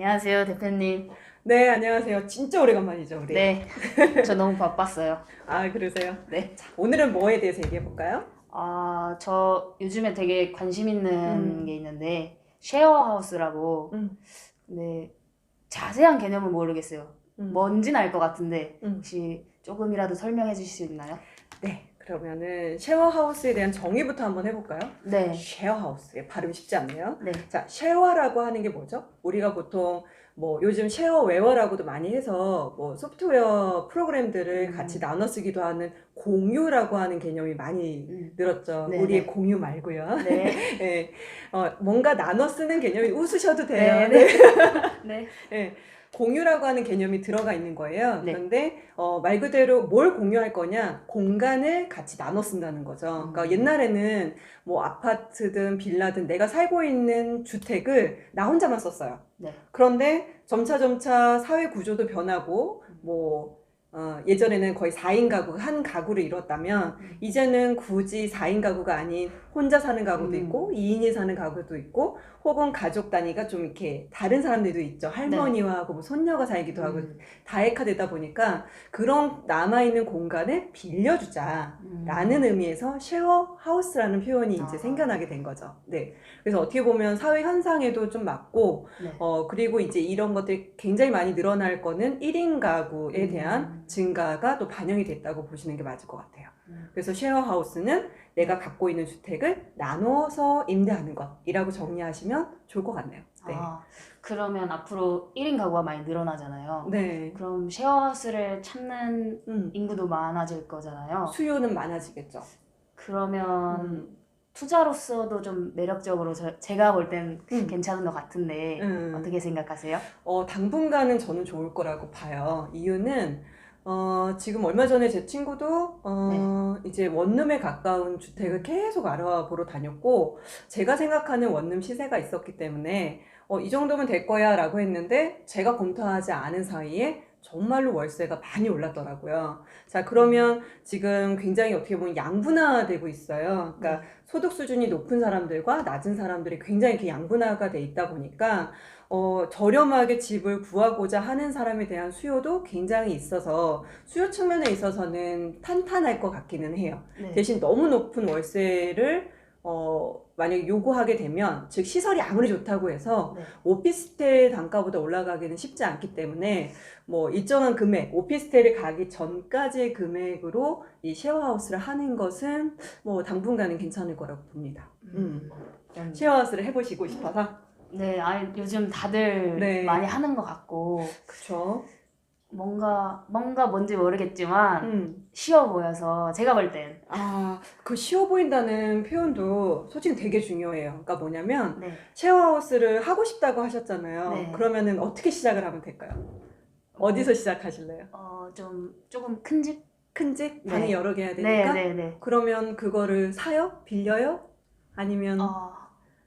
안녕하세요, 대표님. 네, 안녕하세요. 진짜 오래간만이죠, 우리. 네, 저 너무 바빴어요. 아, 그러세요? 네. 자, 오늘은 뭐에 대해서 얘기해 볼까요? 아, 저 요즘에 되게 관심 있는 음. 게 있는데, 쉐어하우스라고, 음. 네, 자세한 개념은 모르겠어요. 음. 뭔지는 알것 같은데, 음. 혹시 조금이라도 설명해 주실 수 있나요? 네. 그러면은 쉐어하우스에 대한 정의부터 한번 해볼까요? 네. 쉐어하우스. 예, 발음 쉽지 않네요. 네. 자, 쉐어라고 하는 게 뭐죠? 우리가 보통 뭐 요즘 쉐어웨어라고도 많이 해서 뭐 소프트웨어 프로그램들을 음. 같이 나눠 쓰기도 하는 공유라고 하는 개념이 많이 음. 늘었죠. 네, 우리의 네. 공유 말고요. 네. 예, 어, 뭔가 나눠 쓰는 개념이 웃으셔도 돼요. 네. 네. 네. 예, 공유라고 하는 개념이 들어가 있는 거예요. 네. 그런데 어, 말 그대로 뭘 공유할 거냐? 공간을 같이 나눠 쓴다는 거죠. 그러니까 음. 옛날에는 뭐 아파트든 빌라든 내가 살고 있는 주택을 나 혼자만 썼어요. 네. 그런데 점차 점차 사회 구조도 변하고 뭐 어, 예전에는 거의 4인 가구, 한 가구를 이뤘다면 음. 이제는 굳이 4인 가구가 아닌 혼자 사는 가구도 음. 있고 2인이 사는 가구도 있고 혹은 가족 단위가 좀 이렇게 다른 사람들도 있죠. 할머니와 하고 뭐 손녀가 살기도 하고 음. 다액화되다 보니까 그런 남아있는 공간을 빌려주자. 음. 라는 의미에서 쉐어 하우스라는 표현이 이제 아. 생겨나게 된 거죠. 네. 그래서 어떻게 보면 사회 현상에도 좀 맞고, 네. 어, 그리고 이제 이런 것들이 굉장히 많이 늘어날 거는 1인 가구에 음. 대한 증가가 또 반영이 됐다고 보시는 게 맞을 것 같아요. 음. 그래서 쉐어 하우스는 내가 갖고 있는 주택을 나눠서 임대하는 것이라고 정리하시면 좋을 것 같네요. 네. 아, 그러면 앞으로 1인 가구가 많이 늘어나잖아요. 네. 그럼 쉐어하우스를 찾는 음. 인구도 많아질 거잖아요. 수요는 많아지겠죠. 그러면 음. 투자로서도 좀 매력적으로 저- 제가 볼땐 음. 괜찮은 것 같은데 음. 어떻게 생각하세요? 어, 당분간은 저는 좋을 거라고 봐요. 이유는 어, 지금 얼마 전에 제 친구도 어, 이제 원룸에 가까운 주택을 계속 알아보러 다녔고 제가 생각하는 원룸 시세가 있었기 때문에 어, 이 정도면 될 거야 라고 했는데 제가 검토하지 않은 사이에 정말로 월세가 많이 올랐더라고요. 자, 그러면 지금 굉장히 어떻게 보면 양분화되고 있어요. 그러니까 소득 수준이 높은 사람들과 낮은 사람들이 굉장히 이렇게 양분화가 돼 있다 보니까 어, 저렴하게 집을 구하고자 하는 사람에 대한 수요도 굉장히 있어서 수요 측면에 있어서는 탄탄할 것 같기는 해요. 네. 대신 너무 높은 월세를 어, 만약에 요구하게 되면 즉 시설이 아무리 좋다고 해서 네. 오피스텔 단가보다 올라가기는 쉽지 않기 때문에 뭐 일정한 금액, 오피스텔을 가기 전까지의 금액으로 이 쉐어하우스를 하는 것은 뭐 당분간은 괜찮을 거라고 봅니다. 음. 음. 쉐어하우스를 해보시고 싶어서. 네, 아 요즘 다들 네. 많이 하는 것 같고 그쵸. 뭔가 뭔가 뭔지 모르겠지만 음. 쉬워 보여서 제가 볼 땐 아, 그 쉬워 보인다는 표현도 솔직히 되게 중요해요. 그러니까 뭐냐면 네. 쉐어하우스를 하고 싶다고 하셨잖아요. 네. 그러면은 어떻게 시작을 하면 될까요? 어디서 시작하실래요? 어, 좀 조금 큰 집? 큰 집? 네. 방이 여러 개 해야 네, 되니까? 네, 네. 그러면 그거를 사요? 빌려요? 아니면 어,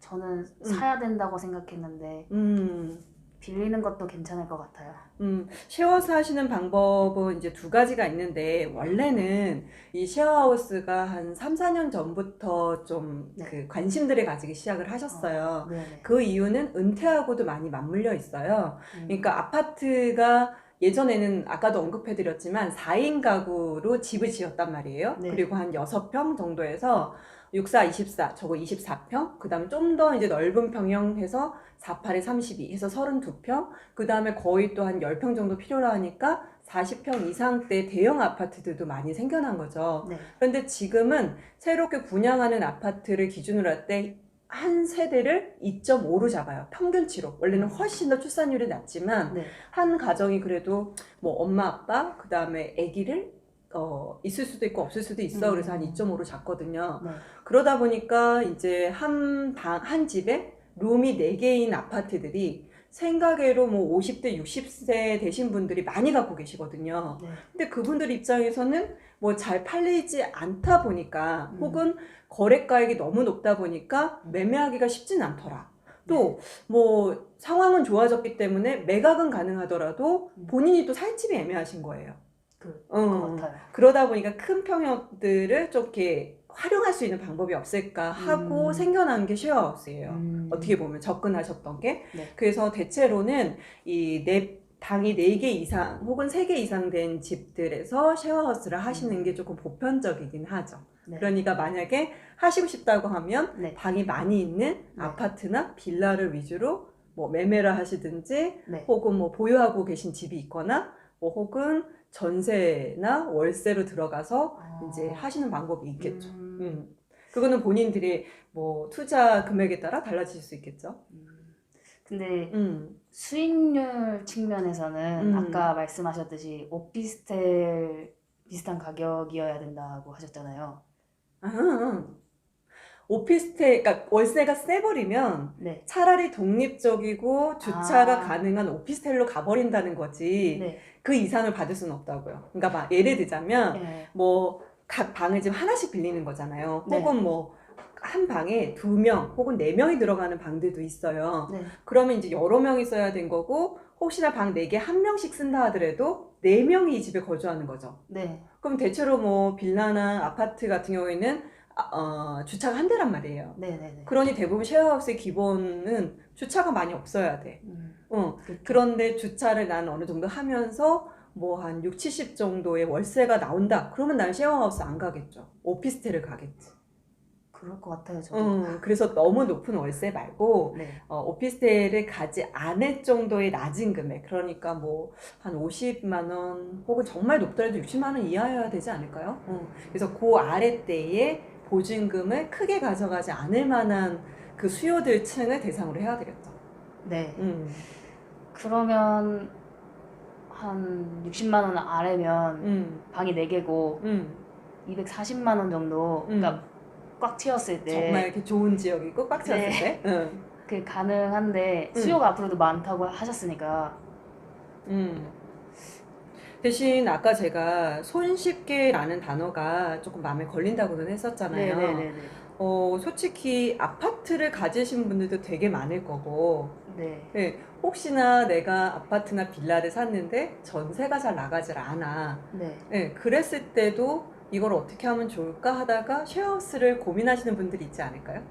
저는 사야 된다고 생각했는데 음, 빌리는 것도 괜찮을 것 같아요. 음, 쉐어하우스 하시는 방법은 이제 두 가지가 있는데 원래는 이 쉐어하우스가 한 3, 4년 전부터 좀 네. 그 관심들을 가지기 시작을 하셨어요. 네, 네. 그 이유는 은퇴하고도 많이 맞물려 있어요. 음. 그러니까 아파트가 예전에는 아까도 언급해드렸지만 4인 가구로 집을 지었단 말이에요. 네. 그리고 한 6평 정도에서 64, 24, 저거 24평, 그 다음에 좀 더 이제 넓은 평형해서 48에 32 해서 32평, 그 다음에 거의 또 한 10평 정도 필요로 하니까 40평 이상대 대형 아파트들도 많이 생겨난 거죠. 네. 그런데 지금은 새롭게 분양하는 아파트를 기준으로 할 때 한 세대를 2.5로 잡아요. 평균치로. 원래는 훨씬 더 출산율이 낮지만 네. 한 가정이 그래도 뭐 엄마 아빠 그 다음에 아기를 어 있을 수도 있고 없을 수도 있어. 음. 그래서 한 2.5로 잡거든요. 네. 그러다 보니까 이제 한 방 한 집에 룸이 4개인 아파트들이 생각외로 뭐 50대 60세 되신 분들이 많이 갖고 계시거든요. 네. 근데 그분들 입장에서는 뭐 잘 팔리지 않다 보니까 음. 혹은 거래가액이 너무 높다 보니까 매매하기가 쉽진 않더라. 또뭐 상황은 좋아졌기 때문에 매각은 가능하더라도 음. 본인이 또 살 집이 애매하신 거예요. 그, 어. 것 같아요. 그러다 보니까 큰 평형들을 좀 이렇게 활용할 수 있는 방법이 없을까 하고 음. 생겨난 게 쉐어하우스예요. 음. 어떻게 보면 접근하셨던 게. 네. 그래서 대체로는 이 네, 방이 4개 이상 혹은 3개 이상 된 집들에서 쉐어하우스를 하시는 게 조금 보편적이긴 하죠. 네. 그러니까 만약에 하시고 싶다고 하면 네. 방이 많이 있는 네. 아파트나 빌라를 위주로 뭐 매매를 하시든지 네. 혹은 뭐 보유하고 계신 집이 있거나 뭐 혹은 전세나 월세로 들어가서 아. 이제 하시는 방법이 있겠죠. 음. 음. 그거는 본인들이 뭐 투자 금액에 따라 달라질 수 있겠죠. 음. 근데 음. 수익률 측면에서는 음. 아까 말씀하셨듯이 오피스텔 비슷한 가격이어야 된다고 하셨잖아요. 아, 오피스텔, 그러니까 월세가 세버리면 네. 차라리 독립적이고 주차가 아. 가능한 오피스텔로 가버린다는 거지. 네. 그 이상을 받을 수는 없다고요. 그러니까 막 예를 들자면 네. 뭐 각 방을 지금 하나씩 빌리는 거잖아요. 네. 혹은 뭐한 방에 두 명 혹은 네 명이 들어가는 방들도 있어요. 네. 그러면 이제 여러 명이 써야 된 거고 혹시나 방 네 개 한 명씩 쓴다 하더라도 네 명이 이 집에 거주하는 거죠. 네. 그럼 대체로 뭐 빌라나 아파트 같은 경우에는 아, 어, 주차가 한 대란 말이에요. 네. 네. 네. 그러니 대부분 쉐어하우스의 기본은 주차가 많이 없어야 돼. 음. 어, 그렇죠. 그런데 주차를 나는 어느 정도 하면서 뭐 한 6, 70 정도의 월세가 나온다. 그러면 난 쉐어하우스 안 가겠죠. 오피스텔을 가겠지. 그럴 것 같아요. 저도. 음, 그래서 너무 높은 월세 말고 네. 어, 오피스텔을 가지 않을 정도의 낮은 금액. 그러니까 뭐 한 50만 원 혹은 정말 높더라도 60만 원 이하여야 되지 않을까요? 어, 그래서 그 아래때에 보증금을 크게 가져가지 않을 만한 그 수요들 층을 대상으로 해야 되겠죠. 네. 음, 그러면 한 60만 원 아래면 음, 방이 4개고 음. 240만 원 정도 음. 그러니까 꽉 채웠을 때 정말 이렇게 좋은 지역이고 꽉 찼을 네. 때. 응. 그 가능한데 음. 수요가 앞으로도 많다고 하셨으니까 음. 대신 아까 제가 손쉽게라는 단어가 조금 마음에 걸린다고는 했었잖아요. 네네네네 어, 솔직히 아파트를 가지신 분들도 되게 많을 거고, 네. 네, 혹시나 내가 아파트나 빌라를 샀는데 전세가 잘 나가질 않아. 네. 네, 그랬을 때도 이걸 어떻게 하면 좋을까 하다가 쉐어하우스를 고민하시는 분들이 있지 않을까요?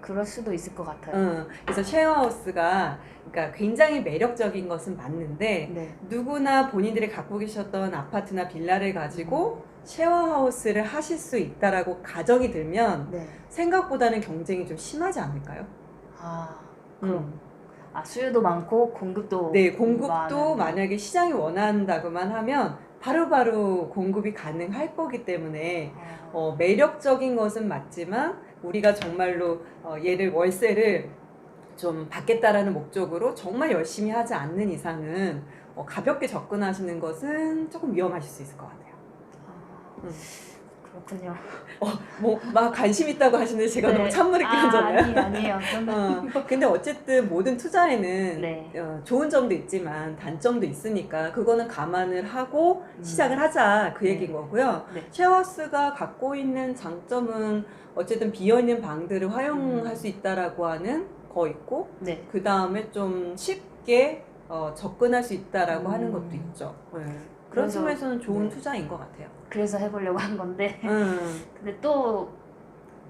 그럴 수도 있을 것 같아요. 응, 그래서 쉐어하우스가 그러니까 굉장히 매력적인 것은 맞는데 네. 누구나 본인들이 갖고 계셨던 아파트나 빌라를 가지고 쉐어하우스를 하실 수 있다라고 가정이 들면 네. 생각보다는 경쟁이 좀 심하지 않을까요? 아, 그럼 음. 아 수요도 많고 공급도 네, 공급도 많은- 만약에 시장이 원한다고만 하면 바로 바로 공급이 가능할 거기 때문에 아, 어, 매력적인 것은 맞지만 우리가 정말로 어, 얘를 월세를 좀 받겠다라는 목적으로 정말 열심히 하지 않는 이상은 어, 가볍게 접근하시는 것은 조금 위험하실 수 있을 것 같아요. 아, 음. 그렇군요. 뭐막 관심 있다고 하시는데 제가 네. 너무 찬물을 아, 끼얹었나요? 아니 아니에요. 거- 어, 근데 어쨌든 모든 투자에는 네. 어, 좋은 점도 있지만 단점도 있으니까 그거는 감안을 하고 음. 시작을 하자 그 네. 얘기인 거고요. 네. 쉐어하우스가 갖고 있는 장점은 어쨌든 비어있는 방들을 활용할 음. 수 있다라고 하는 거 있고 네. 그 다음에 좀 쉽게 어, 접근할 수 있다라고 음. 하는 것도 있죠. 네. 그런 측면에서는 좋은 네. 투자인 것 같아요. 그래서 해보려고 한 건데 음. 근데 또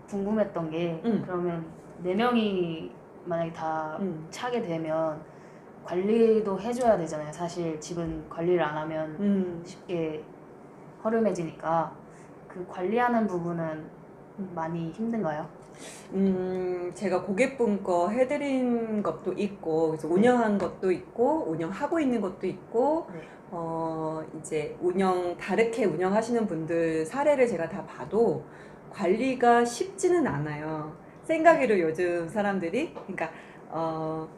궁금했던 게 음. 그러면 네 명이 만약에 다 음. 차게 되면 관리도 해줘야 되잖아요. 사실 집은 관리를 안 하면 음. 쉽게 허름해지니까 그 관리하는 부분은 많이 힘든가요? 음, 제가 고객분 거 해드린 것도 있고, 그래서 운영한 것도 있고, 운영하고 있는 것도 있고, 네. 어, 이제 운영, 다르게 운영하시는 분들 사례를 제가 다 봐도 관리가 쉽지는 않아요. 생각으로 요즘 사람들이, 그러니까, 어,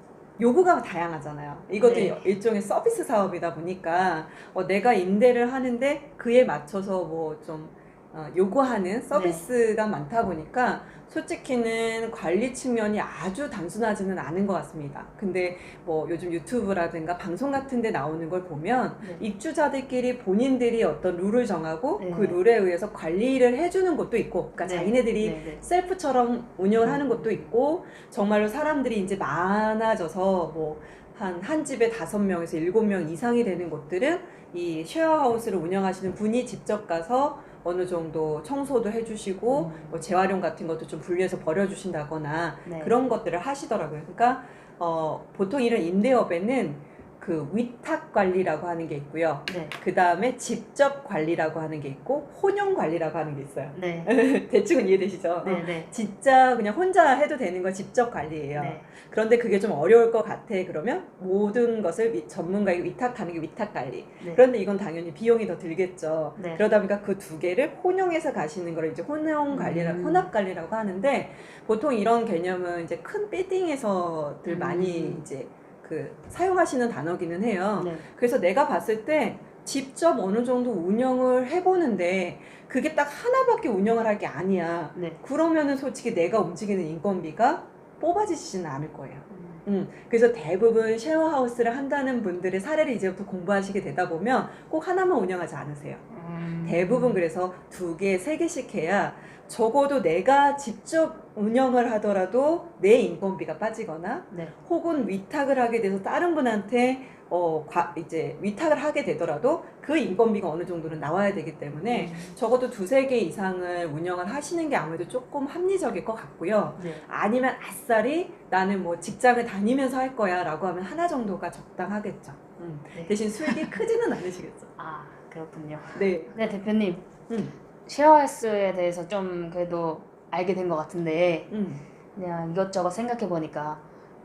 요구가 다양하잖아요. 이것도 네. 일종의 서비스 사업이다 보니까, 어, 내가 임대를 하는데 그에 맞춰서 뭐 좀, 어, 요구하는 서비스가 많다 보니까 솔직히는 관리 측면이 아주 단순하지는 않은 것 같습니다. 근데 뭐 요즘 유튜브라든가 방송 같은 데 나오는 걸 보면 네. 입주자들끼리 본인들이 어떤 룰을 정하고 네. 그 룰에 의해서 관리를 해주는 곳도 있고, 그러니까 네. 자기네들이 네, 네. 셀프처럼 운영을 음. 하는 것도 있고, 정말로 사람들이 이제 많아져서 뭐, 한, 한 집에 다섯 명에서 일곱 명 이상이 되는 곳들은 이 쉐어하우스를 운영하시는 분이 직접 가서 어느 정도 청소도 해주시고 음. 뭐 재활용 같은 것도 좀 분리해서 버려주신다거나 네. 그런 것들을 하시더라고요. 그러니까 어, 보통 이런 임대업에는 그 위탁 관리라고 하는 게 있고요. 네. 그 다음에 직접 관리라고 하는 게 있고 혼용 관리라고 하는 게 있어요. 네. 대충은 이해되시죠? 네. 네. 진짜 그냥 혼자 해도 되는 건 직접 관리예요. 네. 그런데 그게 좀 어려울 것 같아. 그러면 모든 것을 위- 전문가에게 위탁하는 게 위탁 관리. 네. 그런데 이건 당연히 비용이 더 들겠죠. 네. 그러다 보니까 그 두 개를 혼용해서 가시는 걸 이제 혼용 관리라, 음. 혼합 관리라고 하는데 보통 이런 개념은 이제 큰 빌딩에서들 음. 많이 이제 그 사용하시는 단어기는 해요. 네. 그래서 내가 봤을 때 직접 어느 정도 운영을 해보는데 그게 딱 하나밖에 운영을 할 게 아니야. 네. 그러면은 솔직히 내가 움직이는 인건비가 뽑아지지는 않을 거예요. 음. 음, 그래서 대부분 쉐어하우스를 한다는 분들의 사례를 이제부터 공부하시게 되다 보면 꼭 하나만 운영하지 않으세요. 음. 대부분 그래서 두 개, 세 개씩 해야 적어도 내가 직접 운영을 하더라도 내 인건비가 빠지거나 네. 혹은 위탁을 하게 돼서 다른 분한테 어, 과- 이제 위탁을 하게 되더라도 그 인건비가 어느 정도는 나와야 되기 때문에 음. 적어도 두세 개 이상을 운영을 하시는 게 아무래도 조금 합리적일 것 같고요. 네. 아니면 아싸리 나는 뭐 직장을 다니면서 할 거야 라고 하면 하나 정도가 적당하겠죠. 음. 네. 대신 수익이 크지는 않으시겠죠. 아 그렇군요. 네. 네 대표님 음. 쉐어하우스에 대해서 좀 그래도 알게 된 것 같은데 음. 그냥 이것저것 생각해 보니까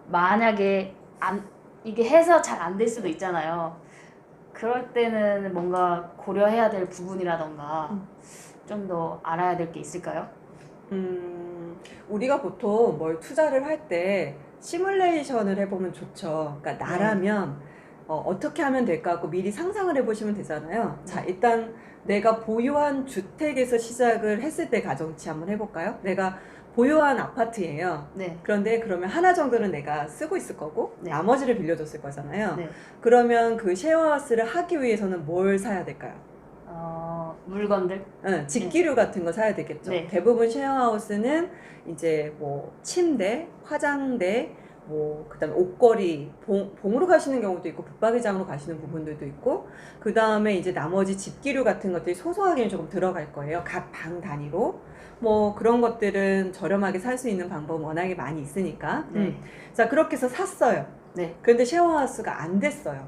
만약에 안 이게 해서 잘 안 될 수도 있잖아요. 그럴 때는 뭔가 고려해야 될 부분이라던가 음. 좀더 알아야 될 게 있을까요? 음, 우리가 보통 뭘 투자를 할 때 시뮬레이션을 해보면 좋죠. 그러니까 나라면 어, 떻게 하면 될까 하고 미리 상상을 해보시면 되잖아요. 자, 일단 내가 보유한 주택에서 시작을 했을 때 가정치 한번 해볼까요? 내가 보유한 아파트예요. 네. 그런데 그러면 하나 정도는 내가 쓰고 있을 거고 네. 나머지를 빌려줬을 거잖아요. 네. 그러면 그 쉐어하우스를 하기 위해서는 뭘 사야 될까요? 어, 물건들. 응, 직기류 같은 거 사야 되겠죠. 네. 대부분 쉐어하우스는 이제 뭐 침대, 화장대, 뭐 그다음에 옷걸이, 봉, 봉으로 가시는 경우도 있고 붙박이장으로 가시는 부분들도 있고 그 다음에 이제 나머지 집기류 같은 것들이 소소하게 조금 들어갈 거예요. 각 방 단위로. 뭐 그런 것들은 저렴하게 살 수 있는 방법은 워낙에 많이 있으니까. 네. 음. 자 그렇게 해서 샀어요. 네. 그런데 쉐어하우스가 안 됐어요.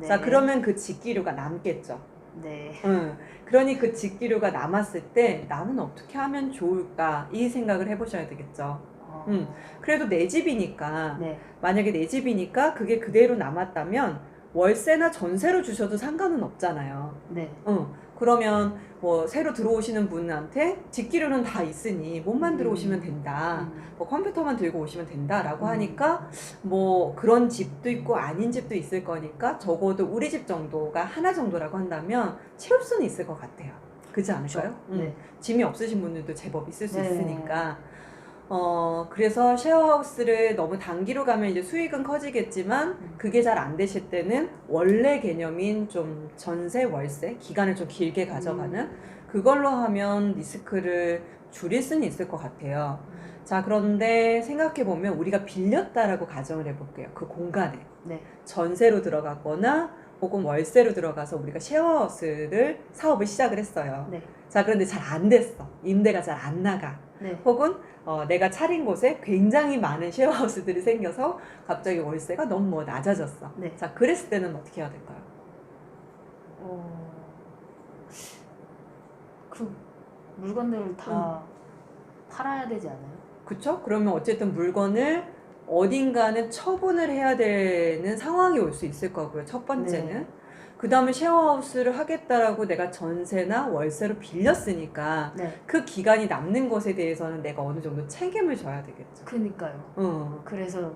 네. 자 그러면 그 집기류가 남겠죠. 네. 응. 그러니 그 직기류가 남았을 때 나는 어떻게 하면 좋을까 이 생각을 해보셔야 되겠죠. 어, 음. 그래도 내 집이니까 네. 만약에 내 집이니까 그게 그대로 남았다면 월세나 전세로 주셔도 상관은 없잖아요. 네. 응. 그러면 뭐 새로 들어오시는 분한테 직기류는 다 있으니 몸만 음. 들어오시면 된다. 음. 뭐 컴퓨터만 들고 오시면 된다라고 음. 하니까 뭐 그런 집도 있고 아닌 집도 있을 거니까 적어도 우리 집 정도가 하나 정도라고 한다면 채울 수는 있을 것 같아요. 그렇지 않을까요? 음. 네. 짐이 없으신 분들도 제법 있을 수 네. 있으니까. 어, 그래서 쉐어하우스를 너무 단기로 가면 이제 수익은 커지겠지만 음. 그게 잘 안 되실 때는 원래 개념인 좀 전세 월세 기간을 좀 길게 가져가는 음. 그걸로 하면 리스크를 줄일 수는 있을 것 같아요. 자, 그런데 생각해 보면 우리가 빌렸다라고 가정을 해볼게요. 그 공간에. 네. 전세로 들어갔거나 혹은 월세로 들어가서 우리가 쉐어하우스를 사업을 시작을 했어요. 네. 자, 그런데 잘 안 됐어. 임대가 잘 안 나가. 네. 혹은 어, 내가 차린 곳에 굉장히 많은 쉐어하우스들이 생겨서 갑자기 월세가 너무 뭐 낮아졌어. 네. 자, 그랬을 때는 어떻게 해야 될까요? 어, 그 물건들을 다 팔아야 되지 않아요? 그쵸? 그러면 어쨌든 물건을 어딘가는 처분을 해야 되는 상황이 올 수 있을 거고요. 첫 번째는. 네. 그 다음에 쉐어하우스를 하겠다라고 내가 전세나 월세로 빌렸으니까 네. 그 기간이 남는 것에 대해서는 내가 어느 정도 책임을 져야 되겠죠. 그니까요. 응, 그래서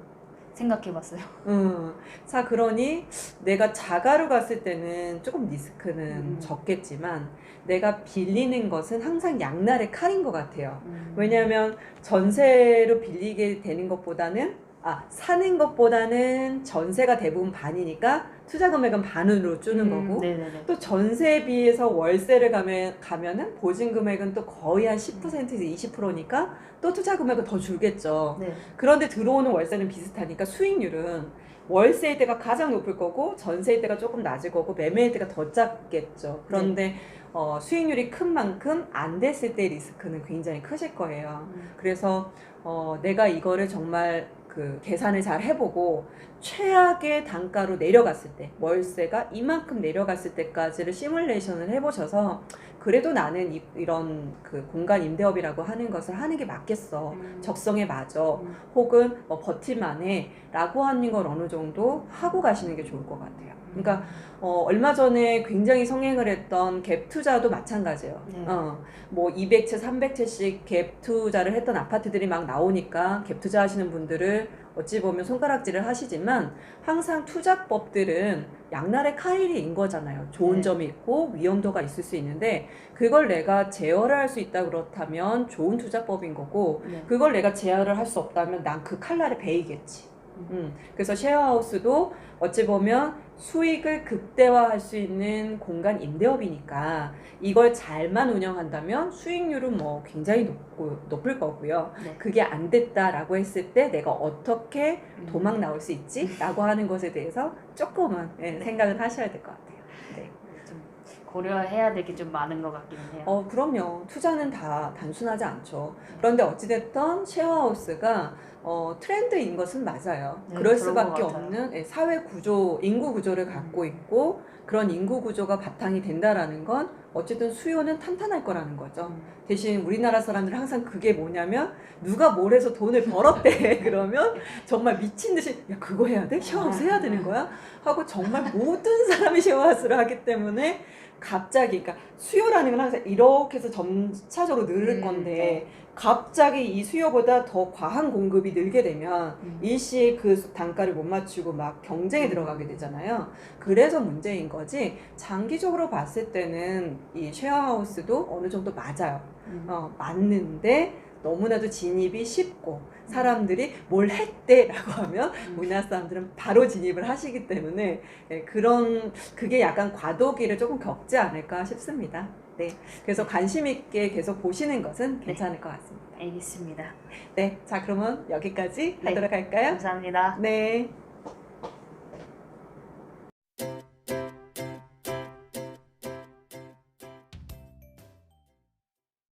생각해봤어요. 응. 자, 그러니 내가 자가로 갔을 때는 조금 리스크는 음. 적겠지만 내가 빌리는 것은 항상 양날의 칼인 것 같아요. 음. 왜냐하면 전세로 빌리게 되는 것보다는 아, 사는 것보다는 전세가 대부분 반이니까 투자 금액은 반으로 주는 음, 거고 네네네. 또 전세에 비해서 월세를 가면, 가면은 보증 금액은 또 거의 한 10%에서 20%니까 또 투자 금액은 더 줄겠죠. 네. 그런데 들어오는 월세는 비슷하니까 수익률은 월세일 때가 가장 높을 거고 전세일 때가 조금 낮을 거고 매매일 때가 더 작겠죠. 그런데 어, 수익률이 큰 만큼 안 됐을 때 리스크는 굉장히 크실 거예요. 음, 그래서 어, 내가 이거를 정말 그 계산을 잘 해보고 최악의 단가로 내려갔을 때 월세가 이만큼 내려갔을 때까지를 시뮬레이션을 해보셔서 그래도 나는 이, 이런 그 공간 임대업이라고 하는 것을 하는 게 맞겠어 음. 적성에 맞아 음. 혹은 뭐 버틸만해 라고 하는 걸 어느 정도 하고 가시는 게 좋을 것 같아요 그러니까 어, 얼마 전에 굉장히 성행을 했던 갭 투자도 마찬가지예요. 네. 어, 뭐 200채, 300채씩 갭 투자를 했던 아파트들이 막 나오니까 갭 투자하시는 분들을 어찌 보면 손가락질을 하시지만 항상 투자법들은 양날의 칼인 거잖아요. 좋은 네. 점이 있고 위험도가 있을 수 있는데 그걸 내가 제어를 할 수 있다 그렇다면 좋은 투자법인 거고 네. 그걸 내가 제어를 할 수 없다면 난 그 칼날에 베이겠지. 음, 그래서 쉐어하우스도 어찌 보면 수익을 극대화할 수 있는 공간 임대업이니까 이걸 잘만 운영한다면 수익률은 뭐 굉장히 높고, 높을 거고요. 네. 그게 안 됐다라고 했을 때 내가 어떻게 음. 도망 나올 수 있지? 라고 하는 것에 대해서 조금은 예, 네. 생각을 하셔야 될 것 같아요. 네. 좀 고려해야 될 게 좀 많은 것 같기는 해요. 어, 그럼요. 투자는 다 단순하지 않죠. 그런데 어찌됐든 쉐어하우스가 어, 트렌드인 것은 맞아요. 네, 그럴 수밖에. 없는 예, 사회 구조, 인구 구조를 갖고 음. 있고 그런 인구 구조가 바탕이 된다라는 건 어쨌든 수요는 탄탄할 거라는 거죠. 음. 대신 우리나라 사람들은 항상 그게 뭐냐면 누가 뭘 해서 돈을 벌었대 그러면 정말 미친 듯이 야 그거 해야 돼? 쉐어하우스 해야 되는 거야? 하고 정말 모든 사람이 쉐어하우스를 하기 때문에 갑자기 그러니까 수요라는 건 항상 이렇게 해서 점차적으로 늘을 음, 건데 갑자기 이 수요보다 더 과한 공급이 늘게 되면 음. 일시에 그 단가를 못 맞추고 막 경쟁에 들어가게 되잖아요. 그래서 문제인 거지 장기적으로 봤을 때는 이 쉐어하우스도 어느 정도 맞아요. 음. 어, 맞는데 너무나도 진입이 쉽고 사람들이 뭘 했대라고 하면 음. 우리나라 사람들은 바로 진입을 하시기 때문에 예, 그런 그게 약간 과도기를 조금 겪지 않을까 싶습니다. 네, 그래서 관심 있게 계속 보시는 것은 괜찮을 것 같습니다. 알겠습니다. 네, 자 그러면 여기까지 네. 하도록 할까요? 감사합니다. 네.